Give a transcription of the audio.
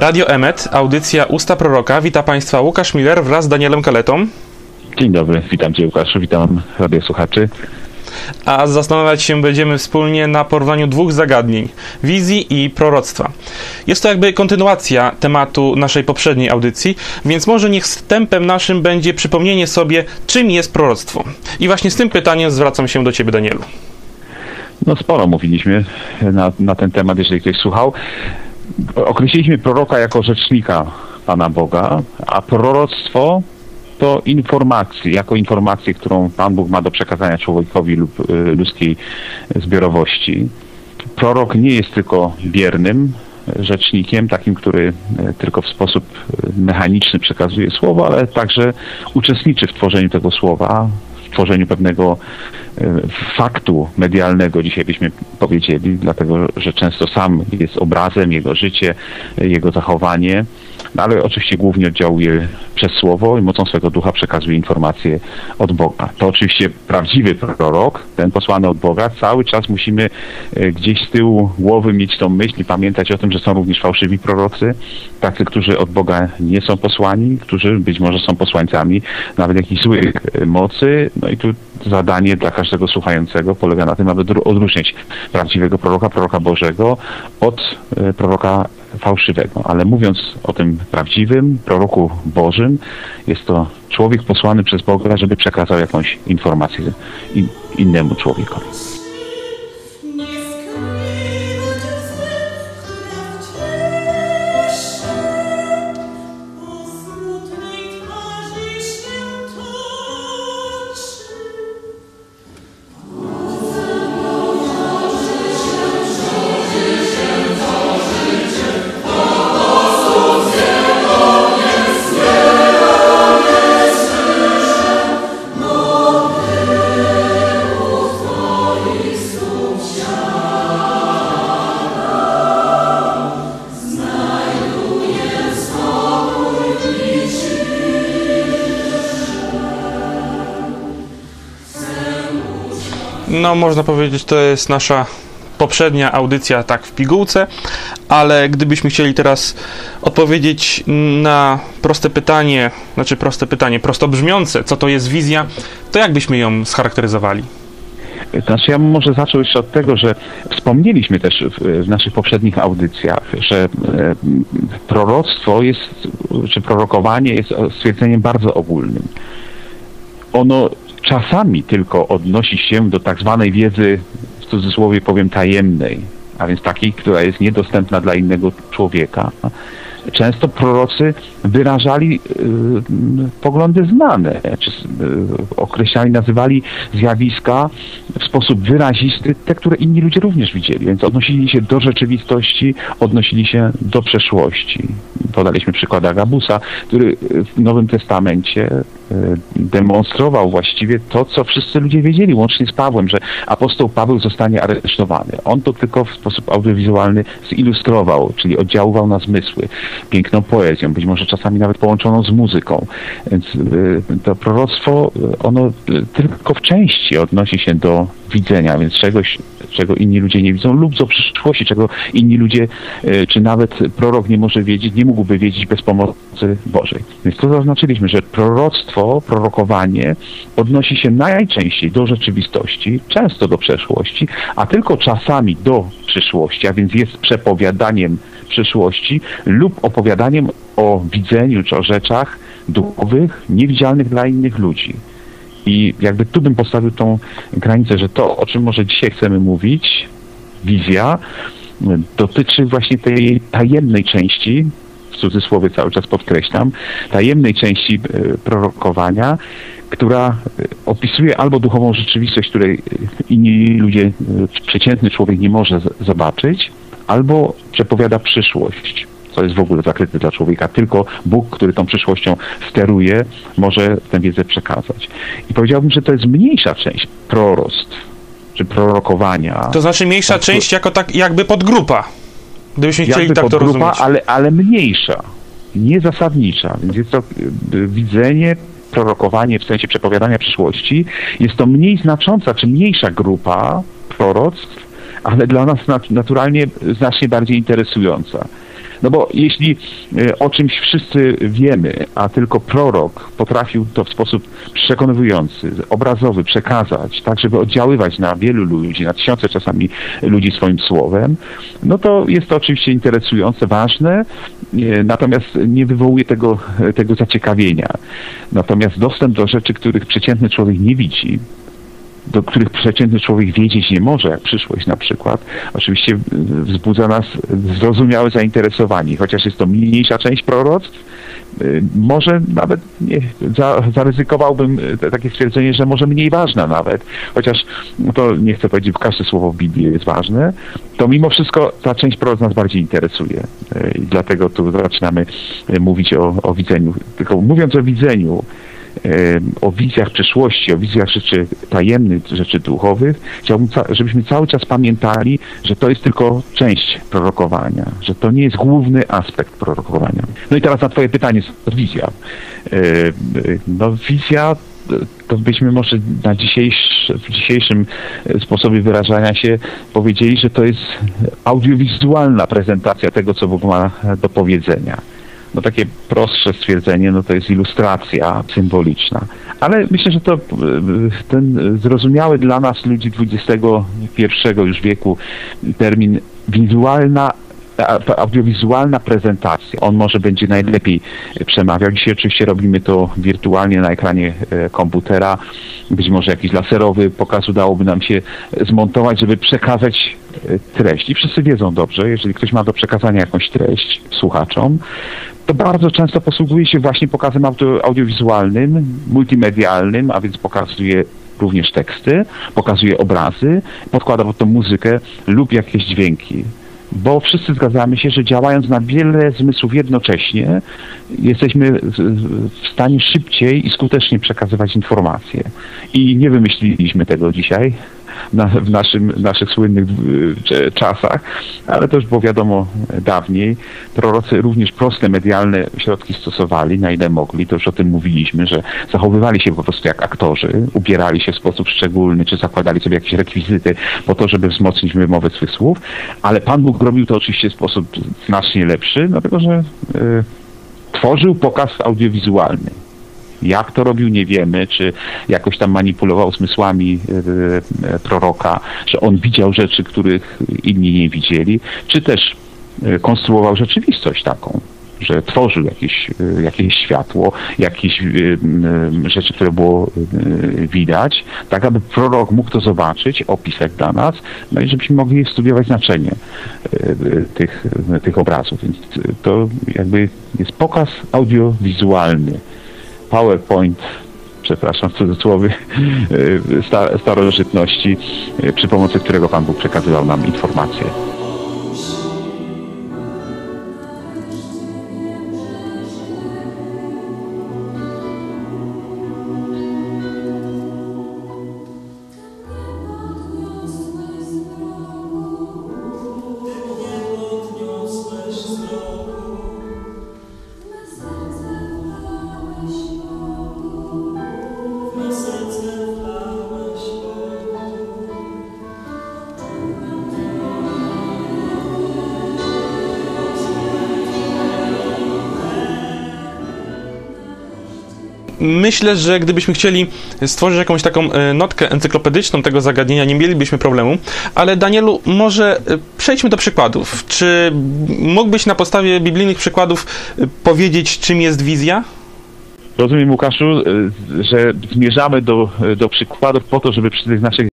Radio Emet, audycja Usta Proroka. Witam Państwa Łukasz Miller wraz z Danielem Kaletą. Dzień dobry, witam Cię Łukaszu, witam radiosłuchaczy. A zastanawiać się będziemy wspólnie na porównaniu dwóch zagadnień wizji i proroctwa. Jest to jakby kontynuacja tematu naszej poprzedniej audycji, więc może niech wstępem naszym będzie przypomnienie sobie, czym jest proroctwo. I właśnie z tym pytaniem zwracam się do Ciebie, Danielu. No sporo mówiliśmy na, na ten temat, jeżeli ktoś słuchał. Określiliśmy proroka jako rzecznika Pana Boga, a proroctwo to informacje, jako informację, którą Pan Bóg ma do przekazania człowiekowi lub y, ludzkiej zbiorowości. Prorok nie jest tylko biernym rzecznikiem, takim, który y, tylko w sposób y, mechaniczny przekazuje słowo, ale także uczestniczy w tworzeniu tego słowa, w tworzeniu pewnego faktu medialnego, dzisiaj byśmy powiedzieli, dlatego że często sam jest obrazem, jego życie, jego zachowanie, no ale oczywiście głównie oddziałuje przez słowo i mocą swego ducha przekazuje informacje od Boga. To oczywiście prawdziwy prorok, ten posłany od Boga, cały czas musimy e, gdzieś z tyłu głowy mieć tą myśl i pamiętać o tym, że są również fałszywi prorocy, tacy, którzy od Boga nie są posłani, którzy być może są posłańcami nawet jakichś złych e, mocy. No i tu zadanie dla każdego słuchającego polega na tym, aby odróżnić prawdziwego proroka, proroka Bożego od e, proroka fałszywego. Ale mówiąc o tym prawdziwym proroku Bożym, jest to człowiek posłany przez Boga, żeby przekazał jakąś informację innemu człowiekowi. No, można powiedzieć, to jest nasza poprzednia audycja tak w pigułce, ale gdybyśmy chcieli teraz odpowiedzieć na proste pytanie, znaczy proste pytanie, prosto brzmiące, co to jest wizja, to jak byśmy ją scharakteryzowali? Znaczy ja może zacznę jeszcze od tego, że wspomnieliśmy też w, w naszych poprzednich audycjach, że e, proroctwo jest, czy prorokowanie jest stwierdzeniem bardzo ogólnym. Ono czasami tylko odnosi się do tak zwanej wiedzy, w cudzysłowie powiem, tajemnej, a więc takiej, która jest niedostępna dla innego człowieka. Często prorocy wyrażali y, poglądy znane, czy y, określali, nazywali zjawiska w sposób wyrazisty, te, które inni ludzie również widzieli, więc odnosili się do rzeczywistości, odnosili się do przeszłości. Podaliśmy przykład Agabusa, który w Nowym Testamencie demonstrował właściwie to, co wszyscy ludzie wiedzieli, łącznie z Pawłem, że apostoł Paweł zostanie aresztowany. On to tylko w sposób audiowizualny zilustrował, czyli oddziaływał na zmysły, piękną poezją, być może czasami nawet połączoną z muzyką. Więc e, to proroctwo, e, ono tylko w części odnosi się do widzenia, więc czegoś, czego inni ludzie nie widzą, lub do przyszłości, czego inni ludzie, czy nawet prorok nie może wiedzieć, nie mógłby wiedzieć bez pomocy Bożej. Więc to zaznaczyliśmy, że proroctwo proroctwo, prorokowanie odnosi się najczęściej do rzeczywistości, często do przeszłości, a tylko czasami do przyszłości, a więc jest przepowiadaniem przyszłości lub opowiadaniem o widzeniu czy o rzeczach duchowych, niewidzialnych dla innych ludzi. I jakby tu bym postawił tą granicę, że to, o czym może dzisiaj chcemy mówić, wizja, dotyczy właśnie tej tajemnej części cudzysłowie cały czas podkreślam, tajemnej części e, prorokowania, która e, opisuje albo duchową rzeczywistość, której e, inni ludzie, przeciętny człowiek nie może zobaczyć, albo przepowiada przyszłość co jest w ogóle zakryte dla człowieka. Tylko Bóg, który tą przyszłością steruje, może tę wiedzę przekazać. I powiedziałbym, że to jest mniejsza część proroctw, czy prorokowania. To znaczy mniejsza tak, część jako tak jakby podgrupa. Gdybyśmy chcieli tak to rozumieć. Ale, ale mniejsza, nie zasadnicza. Więc jest to y, widzenie, prorokowanie w sensie przepowiadania przyszłości. Jest to mniej znacząca, czy mniejsza grupa proroctw, ale dla nas naturalnie znacznie bardziej interesująca. No bo jeśli e, o czymś wszyscy wiemy, a tylko prorok potrafił to w sposób przekonujący, obrazowy przekazać, tak żeby oddziaływać na wielu ludzi, na tysiące czasami ludzi swoim słowem, no to jest to oczywiście interesujące, ważne, e, natomiast nie wywołuje tego, tego zaciekawienia. Natomiast dostęp do rzeczy, których przeciętny człowiek nie widzi, do których przeciętny człowiek wiedzieć nie może, jak przyszłość na przykład, oczywiście wzbudza nas zrozumiałe zainteresowanie. Chociaż jest to mniejsza część proroctw, y, może nawet nie, za, zaryzykowałbym y, takie stwierdzenie, że może mniej ważna nawet, chociaż no to nie chcę powiedzieć, każde słowo w Biblii jest ważne, to mimo wszystko ta część proroc nas bardziej interesuje y, i dlatego tu zaczynamy mówić o, o widzeniu. Tylko mówiąc o widzeniu, o wizjach przyszłości, o wizjach rzeczy tajemnych, rzeczy duchowych, chciałbym, żebyśmy cały czas pamiętali, że to jest tylko część prorokowania, że to nie jest główny aspekt prorokowania. No i teraz na twoje pytanie, wizja? No wizja to byśmy może na w dzisiejszym sposobie wyrażania się powiedzieli, że to jest audiowizualna prezentacja tego, co Bóg ma do powiedzenia no takie prostsze stwierdzenie, no to jest ilustracja symboliczna. Ale myślę, że to e, ten zrozumiały dla nas ludzi XXI już wieku termin wizualna audiowizualna prezentacja. On może będzie najlepiej przemawiał. Dzisiaj oczywiście robimy to wirtualnie na ekranie e, komputera. Być może jakiś laserowy pokaz udałoby nam się zmontować, żeby przekazać e, treść. I wszyscy wiedzą dobrze, jeżeli ktoś ma do przekazania jakąś treść słuchaczom, to bardzo często posługuje się właśnie pokazem audio, audiowizualnym, multimedialnym, a więc pokazuje również teksty, pokazuje obrazy, podkłada pod to muzykę lub jakieś dźwięki. Bo wszyscy zgadzamy się, że działając na wiele zmysłów jednocześnie, jesteśmy w stanie szybciej i skutecznie przekazywać informacje. I nie wymyśliliśmy tego dzisiaj na, w naszym, naszych słynnych czasach, ale to już było wiadomo dawniej. Prorocy również proste medialne środki stosowali, na ile mogli. To już o tym mówiliśmy, że zachowywali się po prostu jak aktorzy, ubierali się w sposób szczególny, czy zakładali sobie jakieś rekwizyty po to, żeby wzmocnić wymowę swych słów, ale Pan Bóg robił to oczywiście w sposób znacznie lepszy, dlatego że y, tworzył pokaz audiowizualny. Jak to robił, nie wiemy, czy jakoś tam manipulował zmysłami e, e, proroka, że on widział rzeczy, których inni nie widzieli, czy też e, konstruował rzeczywistość taką że tworzył jakieś, jakieś światło, jakieś rzeczy, które było widać, tak aby prorok mógł to zobaczyć, opisać dla nas, no i żebyśmy mogli studiować znaczenie tych, tych obrazów. Więc to jakby jest pokaz audiowizualny PowerPoint, przepraszam w cudzysłowie, starożytności, przy pomocy którego Pan Bóg przekazywał nam informacje. Myślę, że gdybyśmy chcieli stworzyć jakąś taką e, notkę encyklopedyczną tego zagadnienia, nie mielibyśmy problemu. Ale Danielu, może e, przejdźmy do przykładów. Czy mógłbyś na podstawie biblijnych przykładów e, powiedzieć, czym jest wizja? Rozumiem, Łukaszu, że zmierzamy do, do przykładów po to, żeby przy tych naszych